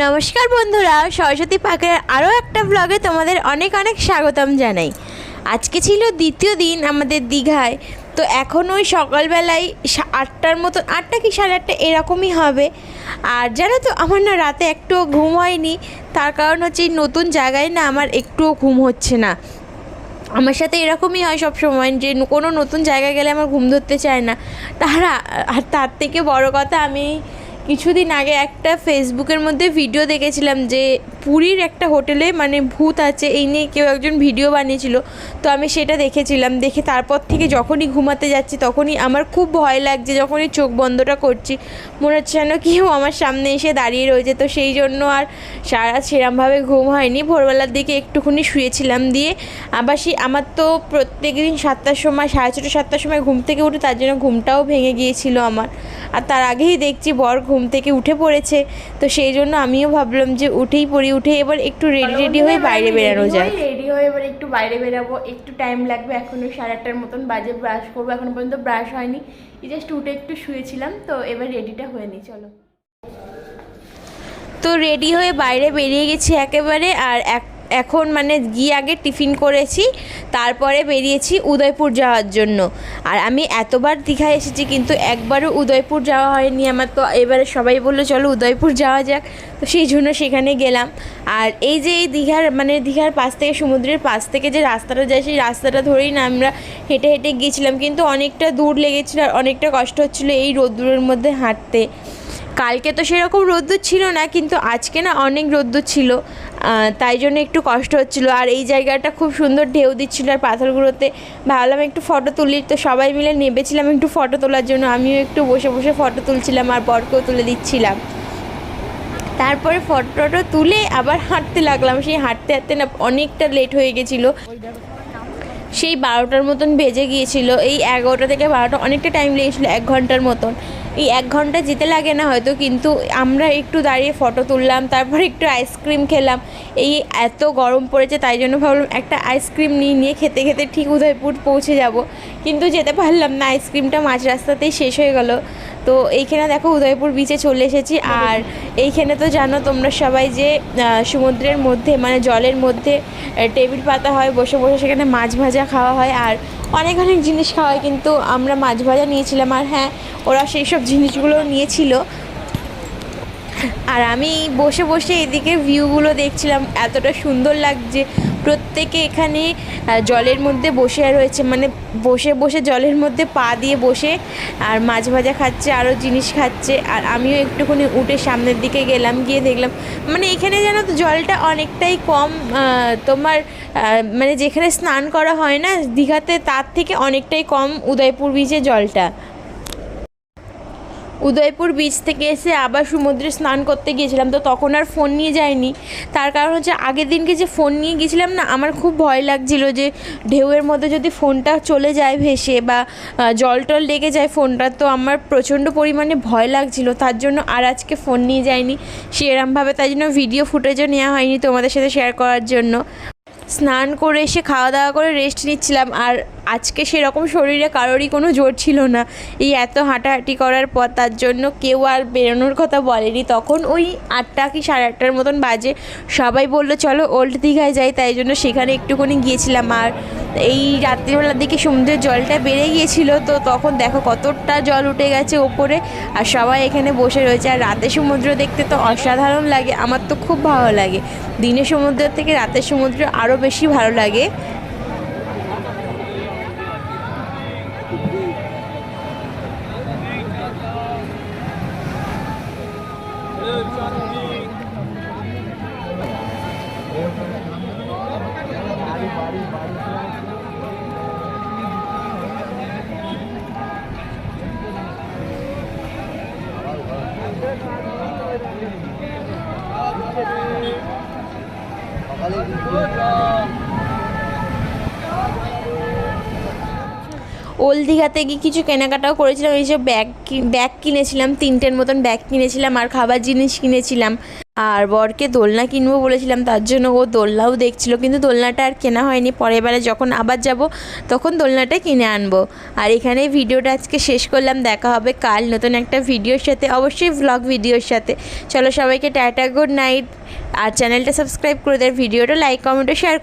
নমস্কার বন্ধুরা, সরস্বতী পাখির আরও একটা ব্লগে তোমাদের অনেক অনেক স্বাগতম জানাই। আজকে ছিল দ্বিতীয় দিন আমাদের দীঘায়, তো এখন ওই সকালবেলায় আটটার মতো, আটটা কি সাড়ে আটটা এরকমই হবে। আর জানো তো, আমার না রাতে একটুও ঘুম হয়নি, তার কারণ হচ্ছে নতুন জায়গায় না আমার একটুও ঘুম হচ্ছে না। আমার সাথে এরকমই হয় সব সময় যে কোনো নতুন জায়গায় গেলে আমার ঘুম ধরতে চায় না। তারা আর তার থেকে বড় কথা আমি কিছুদিন আগে একটা ফেসবুকের মধ্যে ভিডিও দেখেছিলাম যে পুরীর একটা হোটেলে মানে ভূত আছে, এই নিয়ে কেউ একজন ভিডিও বানিয়েছিল। তো আমি সেটা দেখেছিলাম, দেখে তারপর থেকে যখনই ঘুমাতে যাচ্ছি তখনই আমার খুব ভয় লাগছে, যখনই চোখ বন্ধটা করছি। মনে হচ্ছে যেন কেউ আমার সামনে এসে দাঁড়িয়ে রয়েছে। তো সেই জন্য আর সারা সেরমভাবে ঘুম হয়নি। ভোরবেলার দিকে একটুখানি শুয়েছিলাম দিয়ে আবার সেই আমার তো প্রত্যেক দিন সাতটার সময়, সাড়ে ছটা, সাতটার সময় ঘুম থেকে উঠে তার জন্য ঘুমটাও ভেঙে গিয়েছিল আমার। আর তার আগেই দেখছি বর ঘুম থেকে উঠে পড়েছে। তো সেই জন্য আমিও ভাবলাম যে উঠেই পড়ি উঠে এবার একটু রেডি রেডি হয়ে বাইরে বেরানো যায় রেডি হয়ে এবার একটু বাইরে বেরাবো একটু টাইম লাগবে এখনও সাড়ে আটটার মতন বাজে ব্রাশ করব এখনও পর্যন্ত ব্রাশ হয়নি। জাস্ট উঠে একটু শুয়েছিলাম তো এবার রেডিটা হয়ে নি চলো। তো রেডি হয়ে বাইরে বেরিয়ে গেছি একেবারে আর এক এখন মানে গিয়ে আগে টিফিন করেছি, তারপরে বেরিয়েছি উদয়পুর যাওয়ার জন্য। আর আমি এতবার দীঘায় এসেছি কিন্তু একবারও উদয়পুর যাওয়া হয়নি আমার, তো এবারে সবাই বলল, চলো উদয়পুর যাওয়া যাক। তো সেই জন্য সেখানে গেলাম। আর এই যে এই দীঘার মানে দীঘার পাশ থেকে, সমুদ্রের পাশ থেকে যে রাস্তাটা যায়, সেই রাস্তাটা ধরেই না আমরা হেঁটে হেঁটে গিয়েছিলাম। কিন্তু অনেকটা দূর লেগেছিলো আর অনেকটা কষ্ট হচ্ছিল এই রোদ্দুরের মধ্যে হাঁটতে। কালকে তো সেরকম রোদ্দুর ছিল না, কিন্তু আজকে না অনেক রোদ্দুর ছিল। তাই জন্য একটু কষ্ট হচ্ছিল। আর এই জায়গাটা খুব সুন্দর ঢেউ দিচ্ছিল আর পাথরগুলোতে। ভাবলাম একটু ফটো তুলি, তো সবাই মিলে নেবেছিলাম একটু ফটো তোলার জন্য। আমিও একটু বসে বসে ফটো তুলছিলাম আর বরকেও তুলে দিচ্ছিলাম। তারপরে ফটোটা তুলে আবার হাঁটতে লাগলাম। সেই হাঁটতে হাঁটতে না অনেকটা লেট হয়ে গেছিল। সেই বারোটার মতন বেজে গিয়েছিল। এই এগারোটা থেকে বারোটা অনেকটা টাইম লেগেছিলো, এক ঘণ্টার মতন। এই এক ঘণ্টা যেতে লাগে না হয়তো, কিন্তু আমরা একটু দাঁড়িয়ে ফটো তুললাম, তারপর একটু আইসক্রিম খেলাম। এই এত গরম পড়েছে, তাই জন্য ভাবলাম একটা আইসক্রিম নিয়ে নিয়ে খেতে খেতে ঠিক উদয়পুর পৌঁছে যাব। কিন্তু যেতে পারলাম না আইসক্রিমটা মাঝ রাস্তাতেই শেষ হয়ে গেল। তো এইখানে দেখো উদয়পুর বিচে চলে এসেছি। আর এইখানে তো জানো তোমরা সবাই যে সমুদ্রের মধ্যে মানে জলের মধ্যে টেবিল পাতা হয়, বসে বসে সেখানে মাছ ভাজা খাওয়া হয়। আর অনেক অনেক জিনিস খাওয়া হয়, কিন্তু আমরা মাছ ভাজা নিয়েছিলাম। আর হ্যাঁ ওরা সেই সব জিনিসগুলো নিয়েছিল। আর আমি বসে বসে এদিকে ভিউগুলো দেখছিলাম, এতটা সুন্দর লাগছে। প্রত্যেকে এখানে জলের মধ্যে বসে রয়েছে মানে বসে বসে জলের মধ্যে পা দিয়ে বসে, আর মাছ ভাজা খাচ্ছে আরও জিনিস খাচ্ছে, আর আমিও একটুখানি উঠে সামনের দিকে গেলাম, গিয়ে দেখলাম মানে এখানে যেন তো জলটা অনেকটাই কম তোমার মানে যেখানে স্নান করা হয় না, দীঘাতে তার থেকে অনেকটাই কম উদয়পুর বিচে জলটা। উদয়পুর বিচ থেকে এসে আবার সমুদ্রে স্নান করতে গিয়েছিলাম। তো তখন আর ফোন নিয়ে যাইনি। তার কারণ হচ্ছে আগের দিনকে যে ফোন নিয়ে গিয়েছিলাম না, আমার খুব ভয় লাগছিল যে ঢেউয়ের মধ্যে যদি ফোনটা চলে যায় ভেসে বা জল টল লেগে যায় ফোনটা তো আমার প্রচণ্ড পরিমাণে ভয় লাগছিল। তার জন্য আর আজকে ফোন নিয়ে যাইনি। সেরমভাবে তাই জন্য ভিডিও ফুটেজও নেওয়া হয়নি তোমাদের সাথে শেয়ার করার জন্য। স্নান করে এসে খাওয়া দাওয়া করে রেস্ট নিচ্ছিলাম। আর আজকে সেরকম শরীরে কারোরই কোনো জোর ছিল না। এই এত হাঁটাহাঁটি করার পর তার জন্য কেউ আর বেরোনোর কথা বলেনি। তখন ওই আটটা কি সাড়ে আটটার মতন বাজে। সবাই বলল, চলো ওল্ড দীঘায় যাই। তাই জন্য সেখানে একটুখানি গিয়েছিলাম। আর এই রাত্রিবেলার দিকে সমুদ্রের জলটা বেড়ে গিয়েছিল। তো তখন দেখো কতটা জল উঠে গেছে ওপরে। আর সবাই এখানে বসে রয়েছে। আর রাতে সমুদ্র দেখতে তো অসাধারণ লাগে। আমার তো খুব ভালো লাগে। দিনের সমুদ্র থেকে রাতের সমুদ্র আরও বেশি ভালো লাগে। Hallelujah. ওল্ড দীঘাতে গিয়ে কিছু কেনাকাটাও করেছিলাম, এই যে ব্যাগ ব্যাগ কিনেছিলাম, তিনটের মতন ব্যাগ কিনেছিলাম আর খাবার জিনিস কিনেছিলাম। আর বরকে দোলনা কিনবো বলেছিলাম, তার জন্য ও দোলনাও দেখছিল, কিন্তু দোলনাটা আর কেনা হয়নি। পরের বেলা যখন আবার যাব, তখন দোলনাটা কিনে আনব। আর এখানে ভিডিওটা আজকে শেষ করলাম, দেখা হবে কাল নতুন একটা ভিডিওর সাথে, অবশ্যই ভ্লগ ভিডিওর সাথে। চলো সবাইকে টাটা গুড নাইট আর চ্যানেলটা সাবস্ক্রাইব করে দেয় ভিডিওটা লাইক কমেন্ট শেয়ার